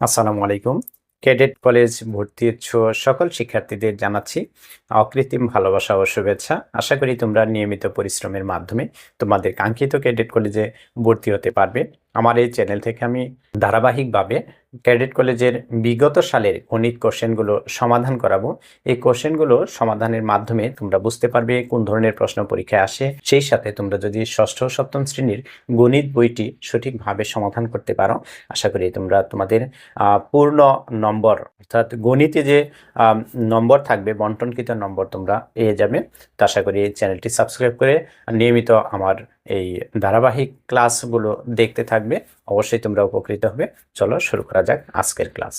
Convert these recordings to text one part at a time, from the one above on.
আসসালামু আলাইকুম। Cadet college ভর্তি ইচ্ছুক সকল শিক্ষার্থীদের জানাচ্ছি অকৃত্রিম ভালোবাসা ও শুভেচ্ছা। আশা করি তোমরা নিয়মিত পরিশ্রমের মাধ্যমে তোমাদের কাঙ্ক্ষিত ক্যাডেট কলেজে ভর্তি হতে পারবে। আমার এই চ্যানেল থেকে আমি ধারাবাহিকভাবে ক্যাডেট কলেজের বিগত সালের গণিত কোশ্চেনগুলো সমাধান করাবো। এই কোশ্চেনগুলো সমাধানের মাধ্যমে তোমরা বুঝতে পারবে কোন ধরনের প্রশ্ন পরীক্ষায় আসে। সেই সাথে তোমরা যদি ষষ্ঠ সপ্তম শ্রেণির গণিত বইটি সঠিকভাবে সমাধান করতে পারো, আশা করি তোমরা তোমাদের পূর্ণ নম্বর, অর্থাৎ গণিতে যে নম্বর থাকবে, বন্টনকৃত নম্বর তোমরা পেয়ে যাবে। তো আশা করি এই চ্যানেলটি সাবস্ক্রাইব করে নিয়মিত আমার এই ধারাবাহিক ক্লাসগুলো দেখতে থাকবে। অবশ্যই তোমরা উপকৃত হবে। চলো শুরু করা যাক আজকের ক্লাস।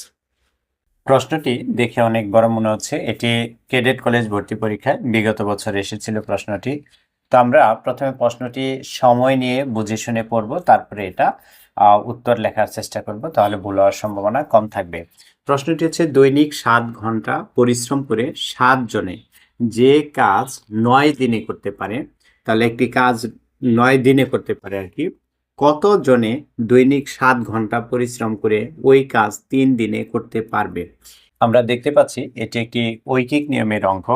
প্রশ্নটি দেখে অনেক বড় মনে হচ্ছে। এটি ক্যাডেট কলেজ ভর্তি পরীক্ষায় বিগত বছর এসেছিল প্রশ্নটি। তো আমরা প্রথমে প্রশ্নটি সময় নিয়ে বুঝে শুনে পড়ব, তারপরে এটা উত্তর লেখার চেষ্টা করব, তাহলে ভুল হওয়ার সম্ভাবনা কম থাকবে। প্রশ্নটি হচ্ছে, দৈনিক সাত ঘণ্টা পরিশ্রম করে সাত জনে যে কাজ নয় দিনে করতে পারে, তাহলে একটি কাজ নয় দিনে করতে পারে আর কি। কত জনে দৈনিক সাত ঘণ্টা পরিশ্রম করে ওই কাজ তিন দিনে করতে পারবে? আমরা দেখতে পাচ্ছি এটি একটি ঐকিক নিয়মের অঙ্ক।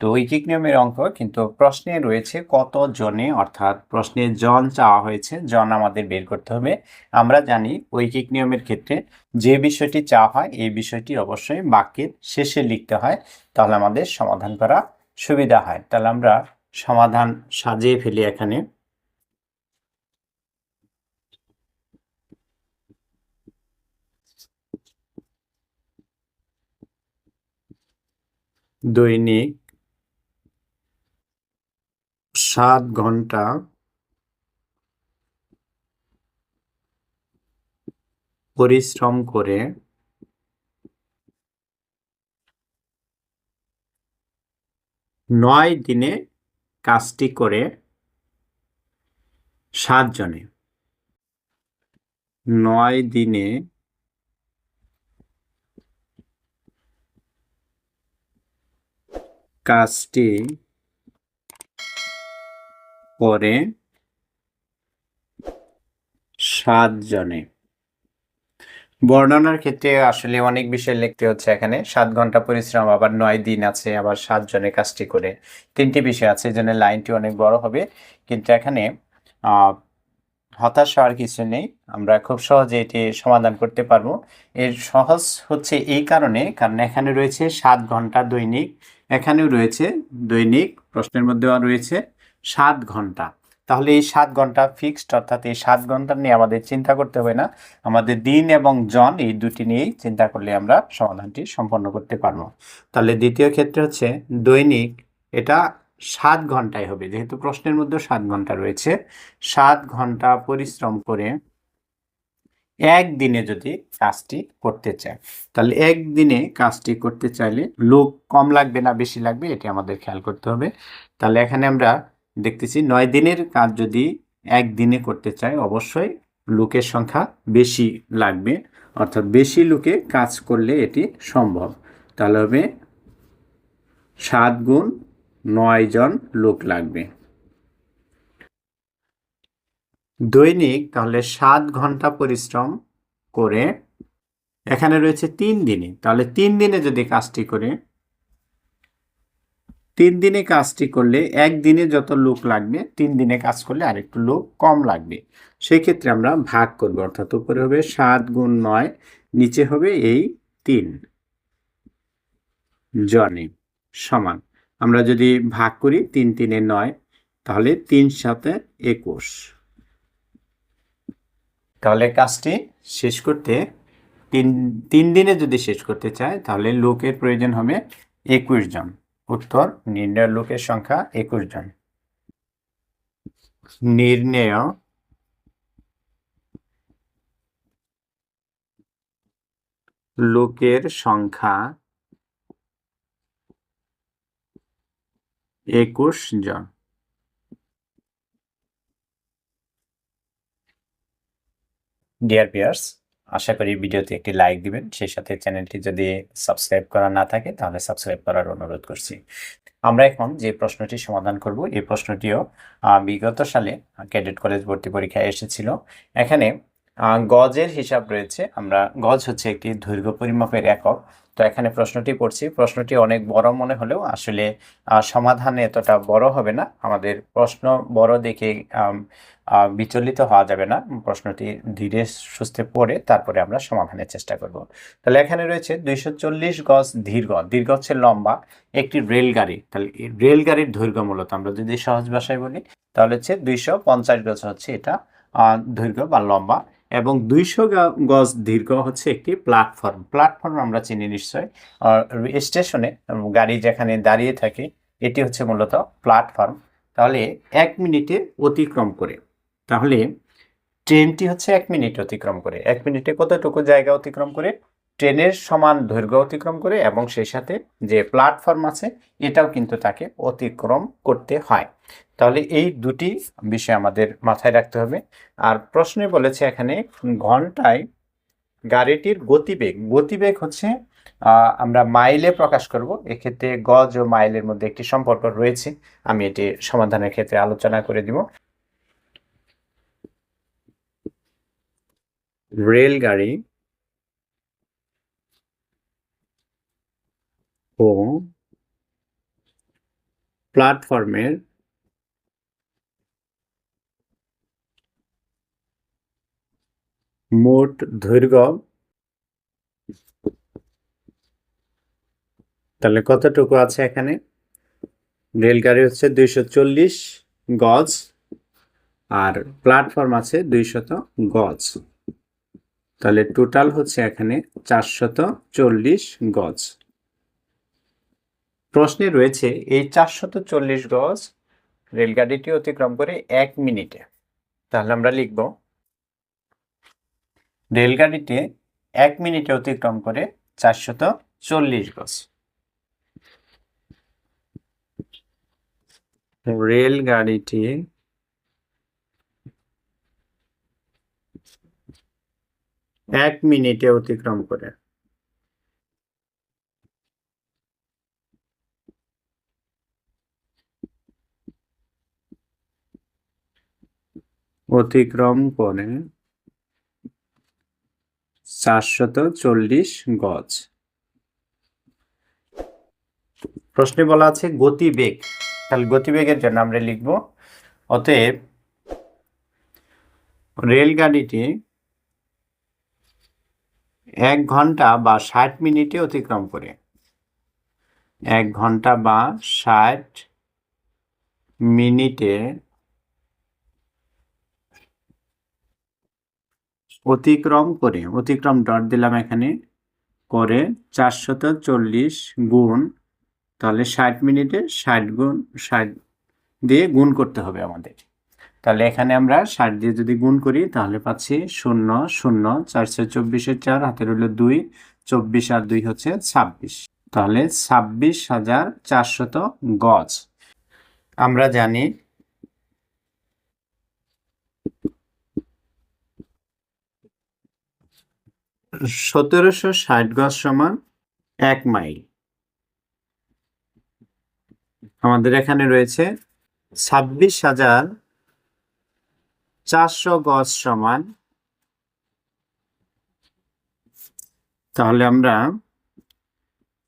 তো ঐকিক নিয়মের অঙ্ক কিন্তু প্রশ্নে রয়েছে কত জনে অর্থাৎ প্রশ্নে জন চাওয়া হয়েছে, জন আমাদের বের করতে হবে। আমরা জানি ঐকিক নিয়মের ক্ষেত্রে যে বিষয়টি চাওয়া হয়, এই বিষয়টি অবশ্যই বাক্যের শেষে লিখতে হয়, তাহলে আমাদের সমাধান করা সুবিধা হয়। তাহলে আমরা সমাধান সাজিয়ে ফেলি এখানে। দৈনিক সাত ঘণ্টা পরিশ্রম করে নয় দিনে কাজটি করে সাতজনে নয় দিনে কাজটি করে সাতজনে বর্ণনার ক্ষেত্রে আসলে অনেক বিষয় লিখতে হচ্ছে এখানে। সাত ঘণ্টা পরিশ্রম, আবার নয় দিন আছে, আবার সাত জনে কাজটি করে। তিনটি বিষয় আছে, এই জন্য লাইনটি অনেক বড় হবে। কিন্তু এখানে হতাশ হওয়ার কিছু নেই। আমরা খুব সহজে এটি সমাধান করতে পারব। এর সহজ হচ্ছে এই কারণে, কারণ এখানে রয়েছে সাত ঘণ্টা দৈনিক এখানেও রয়েছে দৈনিক, প্রশ্নের মধ্যেও রয়েছে সাত ঘণ্টা। তাহলে এই সাত ঘণ্টা ফিক্সড অর্থাৎ এই সাত ঘণ্টা নিয়ে আমাদের চিন্তা করতে হবে না। আমাদের দিন এবং জন এই দুটি নিয়েই চিন্তা করলে আমরা সমাধানটি সম্পন্ন করতে পারব। তাহলে দ্বিতীয় ক্ষেত্রে হচ্ছে দৈনিক, এটা সাত ঘন্টায় হবে। যেহেতু প্রশ্নের মধ্যে সাত ঘণ্টা রয়েছে, সাত ঘণ্টা পরিশ্রম করে একদিনে যদি কাজটি করতে চায়, তাহলে একদিনে কাজটি করতে চাইলে লোক কম লাগবে না বেশি লাগবে, এটি আমাদের খেয়াল করতে হবে। তাহলে এখানে আমরা দেখতেছি নয় দিনের কাজ যদি একদিনে করতে চাই অবশ্যই লোকের সংখ্যা বেশি লাগবে, অর্থাৎ বেশি লোকে কাজ করলে এটি সম্ভব। তাহলে হবে সাত গুণ নয় জন লোক লাগবে। দৈনিক তাহলে সাত ঘণ্টা পরিশ্রম করে এখানে রয়েছে তিন দিনে। তাহলে তিন দিনে যদি কাজটি করে, তিন দিনে কাজটি করলে একদিনে যত লোক লাগবে, তিন দিনে কাজ করলে আরেকটু লোক কম লাগবে। সেক্ষেত্রে আমরা ভাগ করব, অর্থাৎ উপরে হবে সাত গুণ নয়, নিচে হবে এই তিন। জনে সমান। আমরা যদি ভাগ করি তিন তিনে নয়, তাহলে তিন সাথে একুশ। তাহলে কাজটি শেষ করতে তিন তিন দিনে যদি শেষ করতে চায়, তাহলে লোকের প্রয়োজন হবে একুশ জন। উত্তর, নির্ণয় লোকের সংখ্যা একুশ জন। নির্ণয় লোকের সংখ্যা একুশ জন। ডিয়ার পিয়ার্স আশা করি ভিডিওতে একটি লাইক দিবেন। সেই সাথে চ্যানেলটি যদি সাবস্ক্রাইব করা না থাকে, তাহলে সাবস্ক্রাইব করার অনুরোধ করছি। আমরা এখন যে প্রশ্নটি সমাধান করব, এই প্রশ্নটিও বিগত সালে ক্যাডেট কলেজ ভর্তি পরীক্ষায় এসেছিল। এখানে গজের হিসাব রয়েছে। আমরা, গজ হচ্ছে একটি দৈর্ঘ্য পরিমাপের একক। তো এখানে প্রশ্নটি পড়ছি। প্রশ্নটি অনেক বড় মনে হলেও আসলে সমাধানে এতটা বড় হবে না। আমাদের প্রশ্ন বড় দেখে বিচলিত হওয়া যাবে না। প্রশ্নটি ধীরে সুস্থে পড়ে তারপরে আমরা সমাধানের চেষ্টা করব। তাহলে এখানে রয়েছে দুইশো চল্লিশ গজ দীর্ঘ। দীর্ঘ হচ্ছে লম্বা একটি রেলগাড়ি। তাহলে রেলগাড়ির দৈর্ঘ্য মূলত আমরা যদি সহজ ভাষায় বলি, তাহলে হচ্ছে দুইশো পঞ্চাশ গজ হচ্ছে এটা দৈর্ঘ্য বা লম্বা। এবং দুইশো গজ দীর্ঘ হচ্ছে একটি প্ল্যাটফর্ম প্ল্যাটফর্ম আমরা চিনি নিশ্চয়। স্টেশনে গাড়ি যেখানে দাঁড়িয়ে থাকে, এটি হচ্ছে মূলত প্ল্যাটফর্ম তাহলে এক মিনিটে অতিক্রম করে। তাহলে ট্রেনটি হচ্ছে এক মিনিট অতিক্রম করে। এক মিনিটে কতটুকু জায়গা অতিক্রম করে? ট্রেনের সমান দৈর্ঘ্য অতিক্রম করে এবং সেই সাথে যে প্ল্যাটফর্ম আছে, এটাও কিন্তু তাকে অতিক্রম করতে হয়। তাহলে এই দুটি বিষয় আমাদের মাথায় রাখতে হবে। আর প্রশ্নে বলেছে এখানে, ঘন্টায় গাড়িটির গতিবেগ গতিবেগ হচ্ছে আমরা মাইলে প্রকাশ করব। এক্ষেত্রে গজ ও মাইলের মধ্যে একটি সম্পর্ক রয়েছে। আমি এটি সমাধানের ক্ষেত্রে আলোচনা করে দিব। রেলগাড়ি ও প্ল্যাটফর্মের মোট দৈর্ঘ্য তাহলে কতটুকু আছে এখানে? রেলগাড়ি হচ্ছে দুইশো চল্লিশ গজ আর প্ল্যাটফর্ম আছে দুইশত গজ। তাহলে টোটাল হচ্ছে এখানে চারশত চল্লিশ গজ। প্রশ্নে রয়েছে, এই চারশত চল্লিশ গজ রেলগাড়িটি অতিক্রম করে এক মিনিটে। তাহলে আমরা লিখব, রেলগাড়িটি এক মিনিটে অতিক্রম করে চারশত চল্লিশ গজ। রেলগাড়িটি এক মিনিটে অতিক্রম করে অতিক্রম করে চারশত চল্লিশ গজ। প্রশ্নে বলা আছে গতিবেগ। তাহলে গতিবেগের জন্য আমরা লিখব, অতএব রেলগাড়িটি এক ঘণ্টা বা ষাট মিনিটে অতিক্রম করে। এক ঘণ্টা বা ষাট মিনিটে অতিক্রম করে, অতিক্রম ডট দিলাম এখানে, করে চারশত চল্লিশ গুণ, তাহলে ষাট মিনিটে ষাট গুণ, ষাট দিয়ে গুণ করতে হবে আমাদের। তাহলে এখানে আমরা ষাট দিয়ে যদি গুণ করি, তাহলে পাচ্ছি শূন্য শূন্য চারশো চব্বিশের চার, হাতের হলো দুই, চব্বিশ আর দুই হচ্ছে ছাব্বিশ। তাহলে ছাব্বিশ হাজার চারশত গজ। আমরা জানি সতেরোশো ষাট গজ সমান এক মাইল। আমাদের এখানে রয়েছে ছাব্বিশ হাজার চারশো গজ সমান। তাহলে আমরা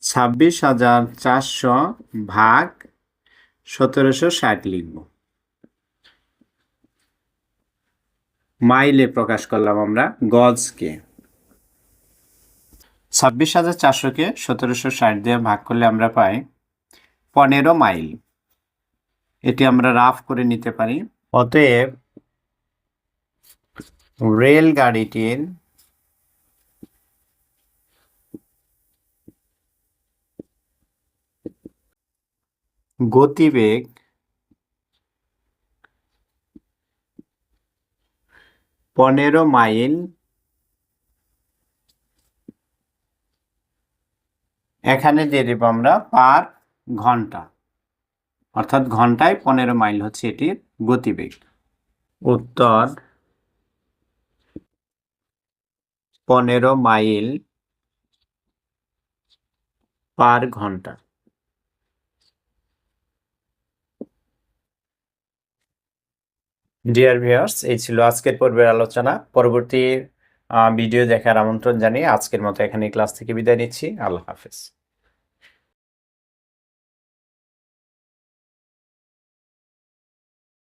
ছাব্বিশ হাজার চারশো ভাগ সতেরোশো ষাট লিখব। মাইলে প্রকাশ করলাম আমরা গজকে। ছাব্বিশ হাজার চারশোকে সতেরোশো ষাট দিয়ে ভাগ করলে আমরা পাই পনেরো মাইল। এটি আমরা রাফ করে নিতে পারি। অতএব রেলগাড়িটির গতিবেগ পনেরো মাইল এখানে দিয়ে দেব আমরা পার ঘণ্টা। অর্থাৎ ঘন্টায় পনেরো মাইল হচ্ছে এটির গতিবেগ। উত্তর, পনেরো মাইল পার ঘণ্টা। ডিয়ার ভিউয়ার্স এই ছিল আজকের পর্বের আলোচনা। পরবর্তী ভিডিও দেখার আমন্ত্রণ জানিয়ে আজকের মতো এখানে ক্লাস থেকে বিদায় নিচ্ছি। আল্লাহ হাফেজ।